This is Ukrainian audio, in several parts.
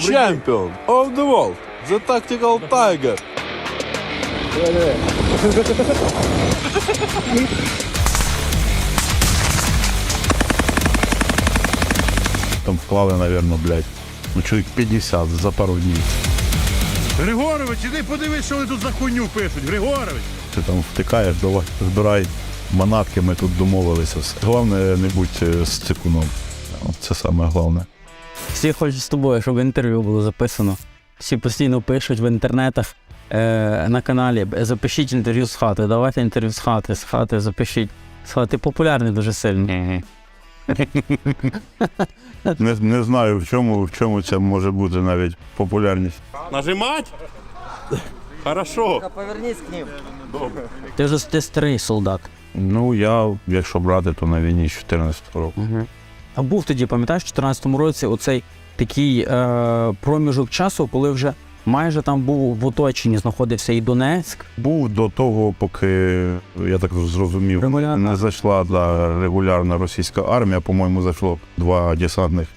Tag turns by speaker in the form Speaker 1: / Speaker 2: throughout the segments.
Speaker 1: Champion of the world, the tactical tiger.
Speaker 2: Там вклали, напевно, блядь, ну чоловік 50 за пару днів.
Speaker 3: Григорович, іди подивись, що вони тут за хуйню пишуть. Григорович.
Speaker 2: Ти там втикаєш, давай, збирай манатки, ми тут домовилися. Все. Головне, не будь е, з цикуном. Це саме головне.
Speaker 4: Всі хочуть з тобою, щоб інтерв'ю було записано. Всі постійно пишуть в інтернетах е, на каналі. Запишіть інтерв'ю з хати. Давайте інтерв'ю з хати, з хати запишіть. З хати. Популярний дуже сильно.
Speaker 2: Не, не знаю, в чому, в чому це може бути навіть популярність.
Speaker 3: Нажимать? Хорошо.
Speaker 5: Повернись к ним.
Speaker 4: Ти вже ти старий солдат.
Speaker 2: Ну, я, якщо брати, то на війні з 14 року.
Speaker 4: А був тоді, пам'ятаєш, в 2014 році оцей такий е, проміжок часу, коли вже майже там був в оточенні, знаходився і Донецьк.
Speaker 2: Був до того, поки я так зрозумів,
Speaker 4: Регулярно.
Speaker 2: не зайшла да, регулярна російська армія. По-моєму, зайшло два десантних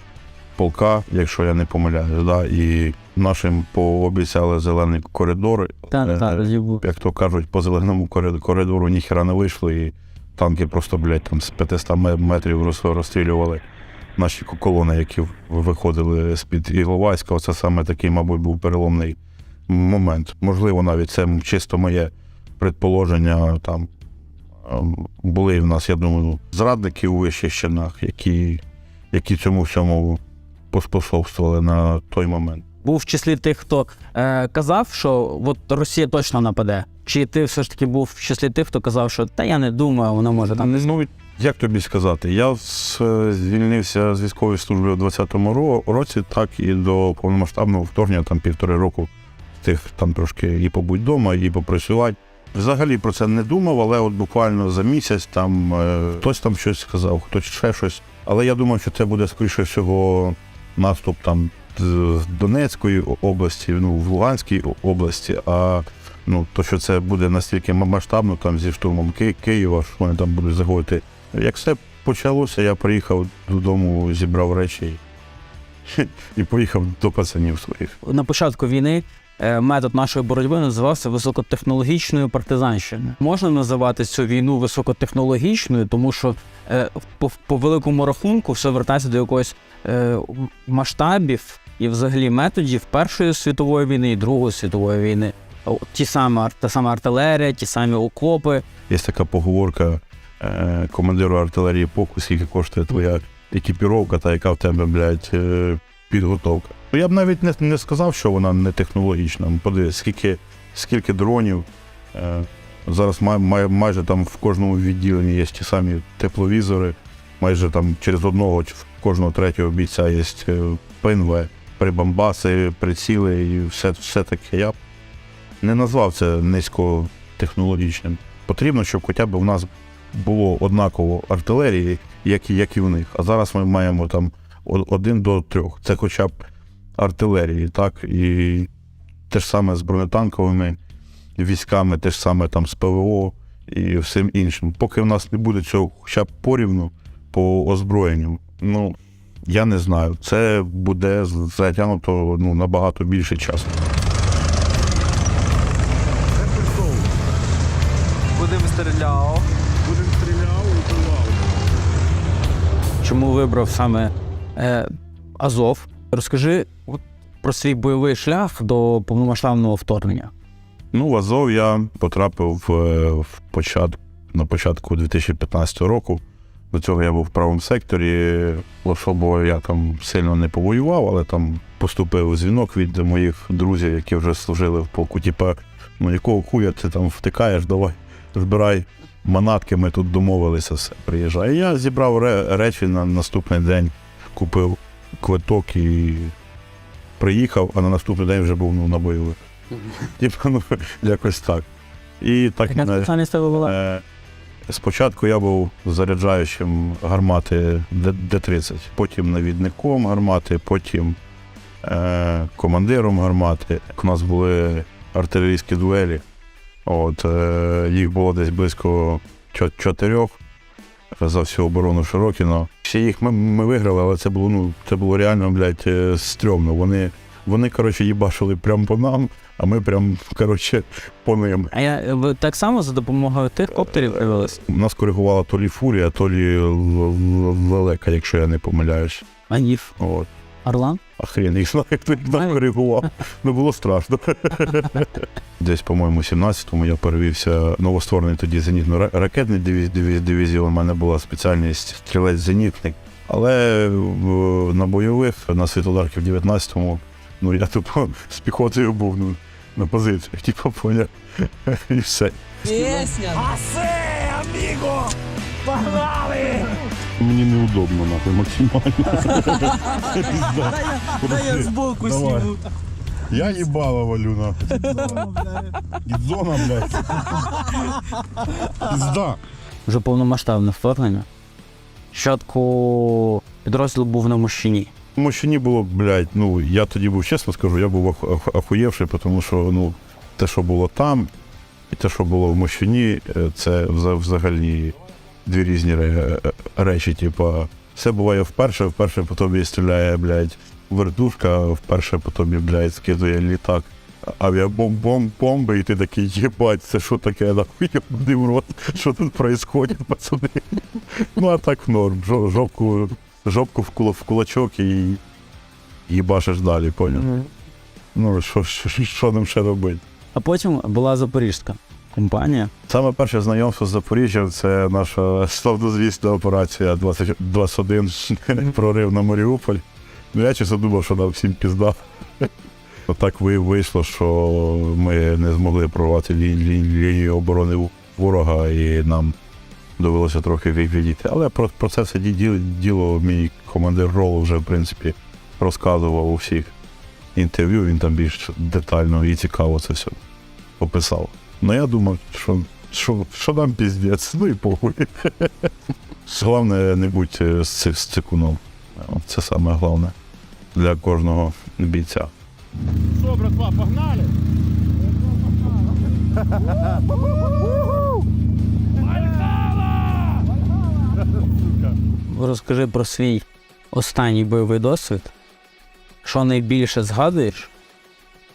Speaker 2: полка, якщо я не помиляюсь. Да, і нашим пообіцяли зелений коридор.
Speaker 4: Так,
Speaker 2: Е,
Speaker 4: так.
Speaker 2: Як то кажуть, по зеленому корид- коридору ніхера не вийшло, і танки просто, блядь, там з 500 ме- метрів роз- розстрілювали наші колони, які виходили з-під Іловайська. Оце саме такий, мабуть, був переломний момент. Можливо, навіть це чисто моє предположення. Там ем, були в нас, я думаю, зрадники у вищих чинах, які, які цьому всьому поспособствували на той момент.
Speaker 4: Був в числі тих, хто е, казав, що от Росія точно нападе. Чи ти все ж таки був в числі тих, хто казав, що та я не думаю, вона може там.
Speaker 2: Ну, як тобі сказати, я звільнився з військової служби у 20-му році, так і до повномасштабного вторгнення, там півтори року, тих там трошки і побудь вдома, і попрацювати. Взагалі про це не думав, але от буквально за місяць там е, хтось там щось сказав, хтось ще щось. Але я думав, що це буде скоріше всього наступ там з Донецької області, ну в Луганській області. А ну то, що це буде настільки масштабно, там зі штурмом Ки- Києва, що вони там будуть заходити. Як все почалося, я приїхав додому, зібрав речі і, поїхав до пацанів своїх.
Speaker 4: На початку війни е, метод нашої боротьби називався високотехнологічною партизанщиною. Можна називати цю війну високотехнологічною, тому що е, по, по великому рахунку все вертається до якогось е, масштабів і взагалі методів Першої світової війни і Другої світової війни. Ті самі та сама артилерія, ті самі окопи.
Speaker 2: Є така поговорка командиру артилерії поку, скільки коштує твоя екіпіровка та яка в тебе, блядь, е, підготовка. Ну, Я б навіть не, не сказав, що вона не технологічна. Подивись, скільки, скільки дронів. Е, зараз май, май, майже там в кожному відділенні є ті самі тепловізори, майже там через одного чи в кожного третього бійця є е, ПНВ, прибамбаси, приціли і все, все таке. Я б не назвав це низькотехнологічним. Потрібно, щоб хоча б у нас було однаково артилерії, як і, як і в них. А зараз ми маємо там один до трьох. Це хоча б артилерії, так? І те ж саме з бронетанковими військами, те ж саме там з ПВО і всім іншим. Поки в нас не буде цього хоча б порівну по озброєнню, ну я не знаю. Це буде затягнуто ну, набагато більше часу.
Speaker 5: Будемо стріляв.
Speaker 4: Чому вибрав саме е, Азов? Розкажи от, про свій бойовий шлях до повномасштабного вторгнення.
Speaker 2: Ну, в Азов я потрапив е, в почат... на початку 2015 року. До цього я був в правому секторі. Особо я там сильно не повоював, але там поступив дзвінок від моїх друзів, які вже служили в полку. Типа, ну якого хуя ти там втикаєш, давай збирай манатки, ми тут домовилися, все, приїжджай. І я зібрав речі на наступний день, купив квиток і приїхав, а на наступний день вже був ну, на бойових. Типа, ну, якось так. І так
Speaker 4: Яка
Speaker 2: е,
Speaker 4: спеціальність тебе була?
Speaker 2: е, спочатку я був заряджаючим гармати Д- Д-30, потім навідником гармати, потім е, командиром гармати. У нас були артилерійські дуелі. От, е, їх було десь близько чотирьох за всю оборону Широкіно. Всі їх ми, ми виграли, але це було, ну, це було реально, блядь, е, стрьомно. Вони Вони, коротше, їбашили прямо по нам, а ми прям, коротше, по ним.
Speaker 4: А я ви так само за допомогою тих коптерів дивились?
Speaker 2: Нас коригувала то лі фурія, то лі лелека, якщо я не помиляюсь.
Speaker 4: А ніф.
Speaker 2: От.
Speaker 4: Орлан?
Speaker 2: А хрен їх знає, хто їх там коригував. Ну було страшно. Десь, по-моєму, 17-му я перевівся новостворений тоді зенітно-ракетний дивіз- дивіз- дивізіон. У мене була спеціальність стрілець-зенітник. Але в- на бойових, на світлодарки в 19-му, ну я тупо з піхотою був ну, на позиціях, типу, поняв. І все. Мені неудобно, нахуй, максимально. Дай я збоку сніму. Я їбало валю, нахуй. Гідзона, блядь. Пізда.
Speaker 4: Вже повномасштабне вторгнення. Спочатку підрозділ був на Мощині.
Speaker 2: В Мощині було, блядь, ну, я тоді був, чесно скажу, я був ох- ох- охуєвший, тому що, ну, те, що було там, і те, що було в Мощині, е, це вза- взагалі дві різні е, речі. Типа, все буває вперше, вперше по тобі стріляє, блядь, вертушка, вперше по тобі, блядь, скидує літак. Авіабомби, і ти такий, єбать, це що таке, нахуй, в рот, що тут происходит, пацани. Ну, а так норм, жопку, жопку в, кула, в кулачок і їбашиш далі, поняв? Ну, що, що, що нам ще робити?
Speaker 4: А потім була Запорізька компанія.
Speaker 2: Саме перше знайомство з Запоріжжям це наша славнозвісна операція 21 прорив на Маріуполь. Ну, я чесно думав, що нам всім пізда. Отак ви- вийшло, що ми не змогли прорвати лі, лі, лінію оборони ворога і нам довелося трохи від- відійти. Але про, про це все ді- діло, діло мій командир ролу вже, в принципі, розказував у всіх інтерв'ю. Він там більш детально і цікаво це все описав. Ну я думав, що, що, що нам піздець, ну і похуй. Головне, не будь е, з, з цикуном. Це саме головне для кожного бійця.
Speaker 3: Що, братва, погнали?
Speaker 4: Розкажи про свій останній бойовий досвід, що найбільше згадуєш,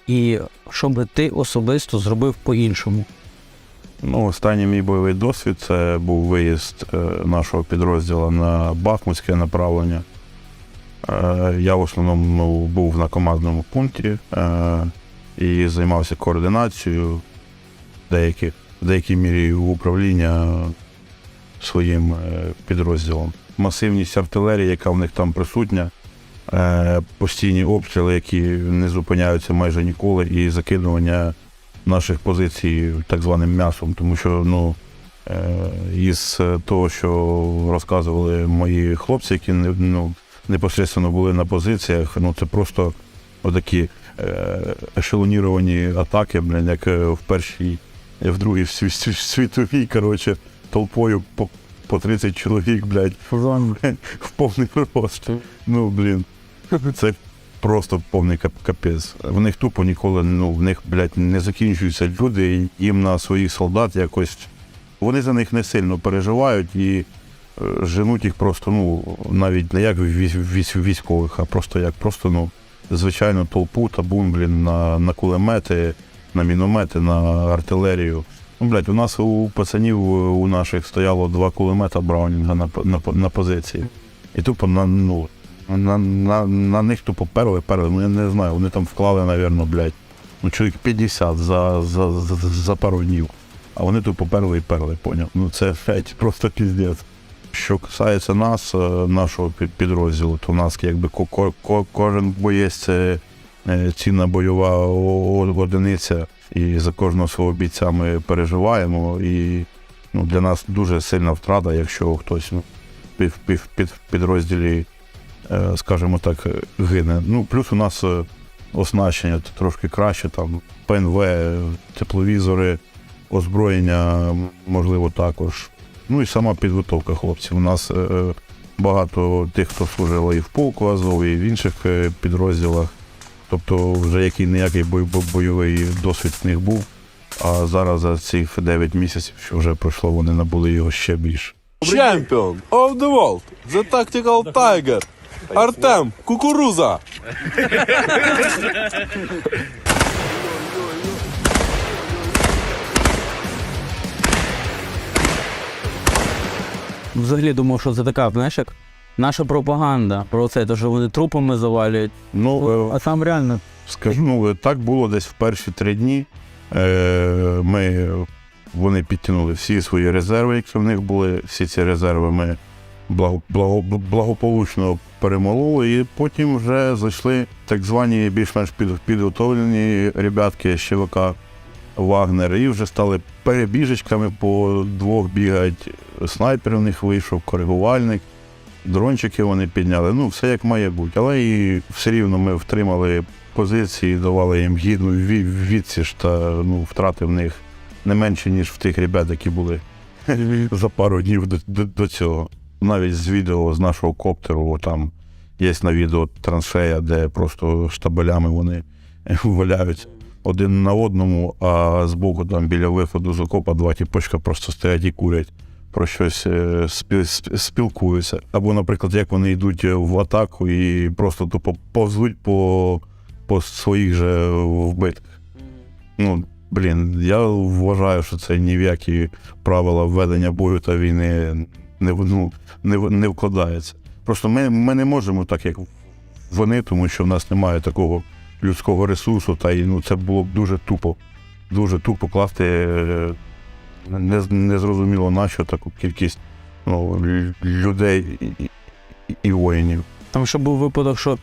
Speaker 4: і що би ти особисто зробив по-іншому.
Speaker 2: Ну, останній мій бойовий досвід це був виїзд е, нашого підрозділу на Бахмутське направлення. Е, я в основному був на командному пункті е, і займався координацією деяких, в деякій мірі управління своїм підрозділом. Масивність артилерії, яка в них там присутня, постійні обстріли, які не зупиняються майже ніколи, і закидування наших позицій так званим м'ясом, тому що ну, е, із того, що розказували мої хлопці, які не- ну, непосередньо були на позиціях, ну це просто отакі е, ешелоніровані атаки, блін, як е, в першій, е, в другій сві- сві- світовій, коротше, толпою по, по 30 чоловік, блядь, в повний рост. Ну, блін, це просто повний кап- капець. В них тупо ніколи, ну, в них, блядь, не закінчуються люди, їм на своїх солдат якось. Вони за них не сильно переживають і е, женуть їх просто, ну, навіть не як військ- військ- військових, а просто як просто, ну, звичайно, толпу, табун, блін, на, на кулемети, на міномети, на артилерію. Ну, блядь, у нас у пацанів у наших стояло два кулемета Браунінга на, на, на позиції. І тупо на, ну, на, на, на них тупо перли, перли. Ну я не знаю, вони там вклали, напевно, блядь, ну, чоловік 50 за, за, за, за пару днів. А вони тупо перли і перли, поняв. Ну це геть просто піздець. Що касається нас, е, нашого підрозділу, то в нас якби ко- ко- ко- кожен боєць е, цінна бойова одиниця. І за кожного свого бійця ми переживаємо. І ну, для нас дуже сильна втрата, якщо хтось ну, під підрозділі скажімо так, е, гине. Ну, плюс у нас е, оснащення трошки краще, там ПНВ, е, тепловізори, озброєння, можливо, також. Ну і сама підготовка хлопців. У нас е, багато тих, хто служили і в полку Азов, і в інших е, підрозділах. Тобто вже який ніякий бой, бойовий досвід в них був. А зараз за цих 9 місяців, що вже пройшло, вони набули його ще більше.
Speaker 1: Champion of the world, the tactical tiger. Артем, кукуруза!
Speaker 4: Взагалі думав, що це така, знаєш, як наша пропаганда про це, то що вони трупами завалюють.
Speaker 2: Ну, е,
Speaker 4: А там реально
Speaker 2: Скажу, ну так було десь в перші три дні. Е, Ми, вони підтягнули всі свої резерви, які в них були. Всі ці резерви ми благо, благо, благополучно перемололи, і потім вже зайшли так звані більш-менш підготовлені ребятки з ЧВК Вагнер, і вже стали перебіжечками по двох бігають. Снайпер в них вийшов, коригувальник. Дрончики вони підняли, ну все як має бути. Але і все рівно ми втримали позиції, давали їм гідну відсіч та ну, втрати в них не менше, ніж в тих ребят, які були за пару днів до, до, до цього. Навіть з відео з нашого коптеру, там є на відео траншея, де просто штабелями вони валяють один на одному, а збоку там біля виходу з окопа два тіпочка просто стоять і курять. Про щось е, спі- сп- спілкуються. Або, наприклад, як вони йдуть в атаку і просто тупо повзуть по, по своїх же вбитках. Ну, блін, я вважаю, що це ні в які правила ведення бою та війни не, ну, не, не вкладається. Просто ми, ми не можемо так, як вони, тому що в нас немає такого людського ресурсу, та й ну, це було б дуже тупо. Дуже тупо класти е, не, не на що таку кількість ну, людей і, і, воїнів.
Speaker 4: Там ще був випадок, що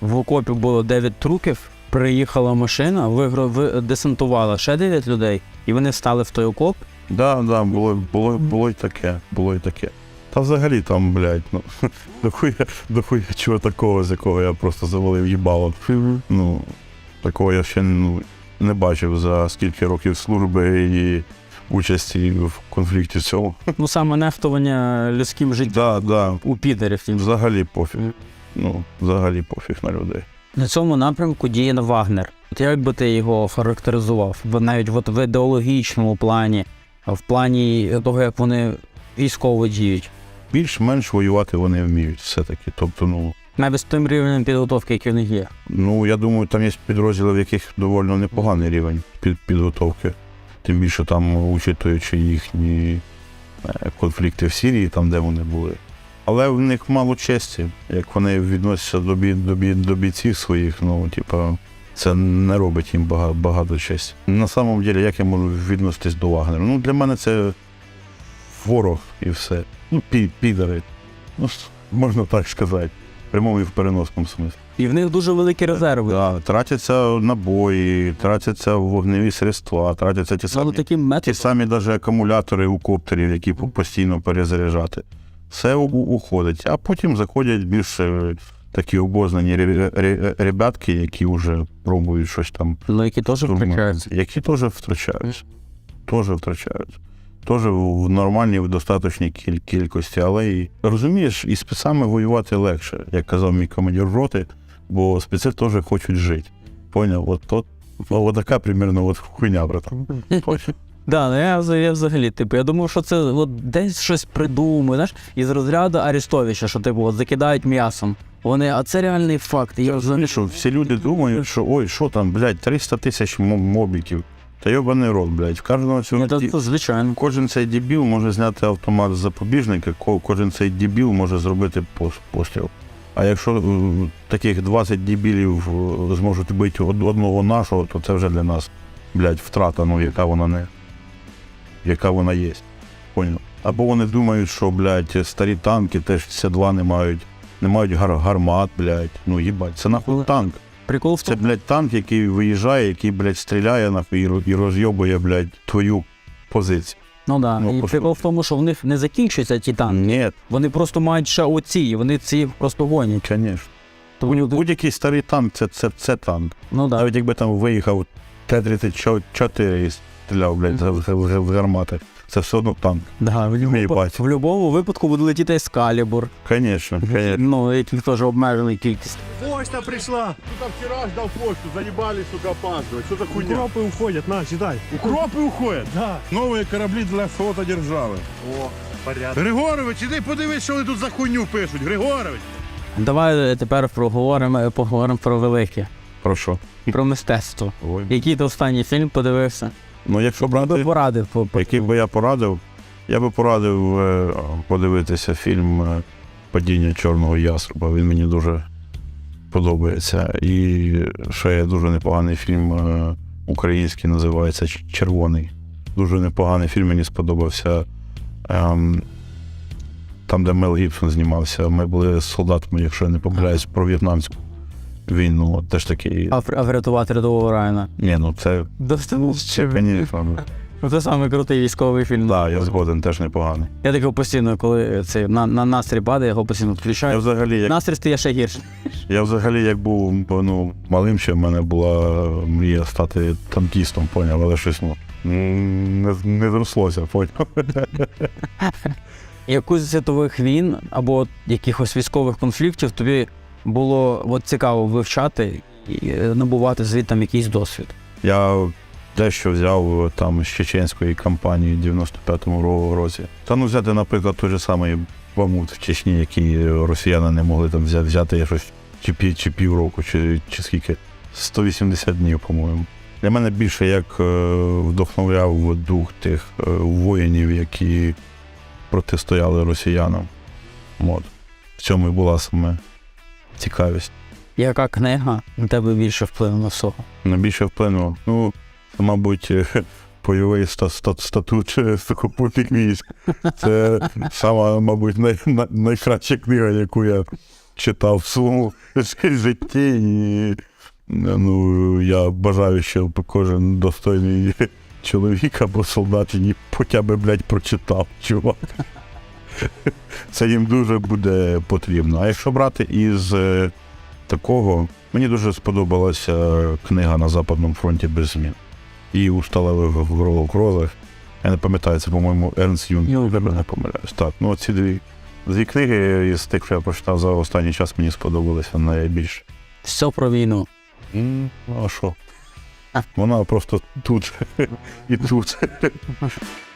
Speaker 4: в окопі було 9 трупів, приїхала машина, вигра... ви... десантувала ще 9 людей, і вони стали в той окоп.
Speaker 2: Да, да, було, було, було й таке, було й таке. Та взагалі там, блядь, ну, дохуя, дохуя чого такого, з якого я просто завалив їбало. Ну, такого я ще ну, не бачив за скільки років служби і участі в конфлікті цьому.
Speaker 4: Ну саме нехтування людським життям
Speaker 2: Да, да,
Speaker 4: у підерів.
Speaker 2: взагалі пофіг. Ну, взагалі пофіг на людей.
Speaker 4: На цьому напрямку діє Вагнер. От як би ти його характеризував? В- Навіть от в ідеологічному плані, в плані того, як вони військово діють.
Speaker 2: Більш-менш воювати вони вміють все-таки. Тобто, ну,
Speaker 4: Навіть з тим рівнем підготовки, який у них є.
Speaker 2: Ну, я думаю, там є підрозділи, в яких доволі непоганий рівень під, підготовки. Тим більше там, учитуючи їхні е, конфлікти в Сирії, там, де вони були. Але в них мало честі, як вони відносяться до, бій, до, бій, до бійців своїх, ну, типа, це не робить їм багато, багато честі. На самом деле, як я можу відноситись до Вагнера? Ну, для мене це ворог і все. Ну, пі, підари. Ну, можна так сказати. В прямому і в переносному смислі.
Speaker 4: І в них дуже великі резерви.
Speaker 2: Да, тратяться набої, тратяться вогневі средства, тратяться ті самі,
Speaker 4: таким
Speaker 2: ті самі даже акумулятори у коптерів, які постійно перезаряджати. Все уходить. А потім заходять більш е, такі обознані ре- ре- ребятки, які вже пробують щось там
Speaker 4: Ну, які теж втрачаються.
Speaker 2: які теж втрачаються. Теж втрачаються. Теж в нормальній, в достаточній кіль- кількості, але і розумієш, і спецами воювати легше, як казав мій командир роти, бо спеці теж хочуть жити. Поняв? От, от, от така примірно от хуйня, братан.
Speaker 4: Да, ну я, я взагалі, типу, я думав, що це от десь щось придумує, знаєш, із розряду Арестовича, що типу от закидають м'ясом. Вони, а це реальний факт. Я взагалі
Speaker 2: що всі люди думають, що ой, що там, блядь, 300 тисяч мо- мобіків. Та йобаний рот, блядь. В кожного цього.
Speaker 4: Ні, то, то, звичайно.
Speaker 2: Кожен цей дебіл може зняти автомат з запобіжника, ко- кожен цей дебіл може зробити пос- постріл. А якщо е, таких 20 дебілів е, зможуть бити од- одного нашого, то це вже для нас, блядь, втрата, ну яка вона не. Яка вона є. Поняв? Або вони думають, що, блядь, старі танки теж С2 не мають, не мають гар- гармат, блядь. Ну їбать, це нахуй танк.
Speaker 4: Прикол в
Speaker 2: Це,
Speaker 4: тому,
Speaker 2: блядь, танк, який виїжджає, який, блядь, стріляє нахуй і ро- і розйобує, блядь, твою позицію.
Speaker 4: ну да.
Speaker 2: ну,
Speaker 4: і
Speaker 2: по
Speaker 4: прикол в тому, що в них не закінчуються ті танки.
Speaker 2: Ні,
Speaker 4: Вони просто мають ще оці, і вони ці просто гонять.
Speaker 2: звісно.
Speaker 4: Тому,
Speaker 2: Будь-який старий танк це, це, це танк.
Speaker 4: ну да.
Speaker 2: Навіть якби там виїхав Т-34 і стріляв, блядь, з, з, з, з гармати. Це все одно танк.
Speaker 4: Да, в, любому-
Speaker 2: Їбать.
Speaker 4: в будь-якому випадку буде летіти ескалібур.
Speaker 2: Звісно, звісно.
Speaker 4: Ну, який теж обмежений кількість.
Speaker 3: Почта пришла. Тут там вчера ждал почту, заебали, сука, опаздывать. Что за хуйня?
Speaker 6: Укропы уходят, на, читай.
Speaker 3: Укропы уходят.
Speaker 6: Да.
Speaker 3: Новые корабли для флота держави.
Speaker 6: О, порядок.
Speaker 3: Григорович, іди подивись, що вони тут за хуйню пишуть. Григорович.
Speaker 4: Давай тепер проговоримо, поговоримо про велике,
Speaker 2: Про що?
Speaker 4: про мистецтво.
Speaker 2: Ой.
Speaker 4: Який ти останній фільм подивився?
Speaker 2: Ну, якщо
Speaker 4: Би
Speaker 2: брати,
Speaker 4: порадив по, по
Speaker 2: який би я порадив, я би порадив е, подивитися фільм е, Падіння Чорного яструба. Він мені дуже подобається. І ще є дуже непоганий фільм е, український, називається Червоний. Дуже непоганий фільм, мені сподобався. Ем, там, де Мел Гібсон знімався, ми були солдатами, якщо я не помиляюсь, про в'єтнамську війну. Теж такий.
Speaker 4: а, а врятувати рядового Райана.
Speaker 2: Ні, ну це мені
Speaker 4: Ну, Це саме крутий військовий фільм.
Speaker 2: Так, я згоден, теж непоганий.
Speaker 4: Я таки постійно, коли це на, на настрій падає, його постійно включаю.
Speaker 2: Я взагалі, як
Speaker 4: Настрій стає ще гірше.
Speaker 2: я взагалі, як був ну, малим, ще в мене була мрія стати танкістом, поняв, але щось ну, не, не зрослося, поняв.
Speaker 4: Яку з світових війн або якихось військових конфліктів тобі було от, цікаво вивчати і е, набувати звідти якийсь досвід?
Speaker 2: Я дещо взяв там з чеченської кампанії в 95-му році. Та ну взяти, наприклад, той же самий Бамут в Чечні, який росіяни не могли там взяти, щось чи, пів, чи півроку, чи, чи скільки. 180 днів, по-моєму. Для мене більше як е, вдохновляв дух тих е, воїнів, які протистояли росіянам. От. В цьому і була саме цікавість.
Speaker 4: Яка книга на тебе більше вплинула всього?
Speaker 2: Найбільше вплинуло. Ну, мабуть, бойовий ста- ста- статут е, сухопутних військ. Це сама, мабуть, най, най- найкраща книга, яку я читав в своєму житті. І ну, я бажаю, щоб кожен достойний чоловік або солдат її хоча б, блядь, прочитав, чувак. Це їм дуже буде потрібно. А якщо брати із е, такого, мені дуже сподобалася книга на Западному фронті без змін. І у сталевих кролах. Я не пам'ятаю, це, по-моєму, Ернст
Speaker 4: Юнг.
Speaker 2: Я не помиляюсь. Так, ну ці дві, дві книги із тих, що я прочитав за останній час, мені сподобалися найбільше.
Speaker 4: Все про війну.
Speaker 2: Ну, а що? Вона просто тут і тут.